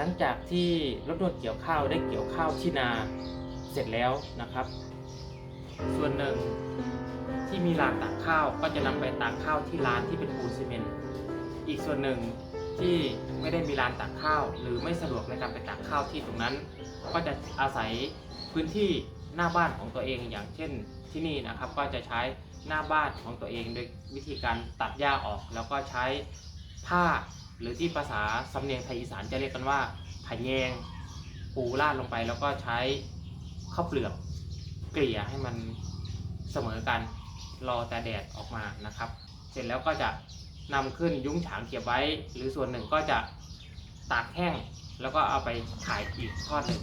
หลังจากที่รถนวดเกี่ยวข้าวได้เกี่ยวข้าวที่นาเสร็จแล้วนะครับ ส่วนหนึ่งที่มีลานตากข้าวก็จะนำไปตากข้าวที่ลานที่เป็นปูนซีเมนต์อีกส่วนหนึ่งที่ไม่ได้มีลานตากข้าว หรือไม่สะดวกในการไปตากข้าวที่ตรงนั้น ก็จะอาศัยพื้นที่หน้าบ้านของตัวเองอย่างเช่นที่นี่นะครับ ก็จะใช้หน้าบ้านของตัวเองโดยวิธีการตัดหญ้าออก แล้วก็ใช้ผ้า หรือที่ภาษาสำเนียงไทยอีสานจะเรียกกันว่าผาแยงปูราดลงไปแล้วก็ใช้ข้าวเปลือกเกลี่ยให้มันเสมอกันรอแต่แดดออกมานะครับ เสร็จแล้วก็จะนำขึ้นยุ้งฉางเก็บไว้ หรือส่วนหนึ่งก็จะตากแห้งแล้วก็เอาไปขายอีกทอดหนึ่ง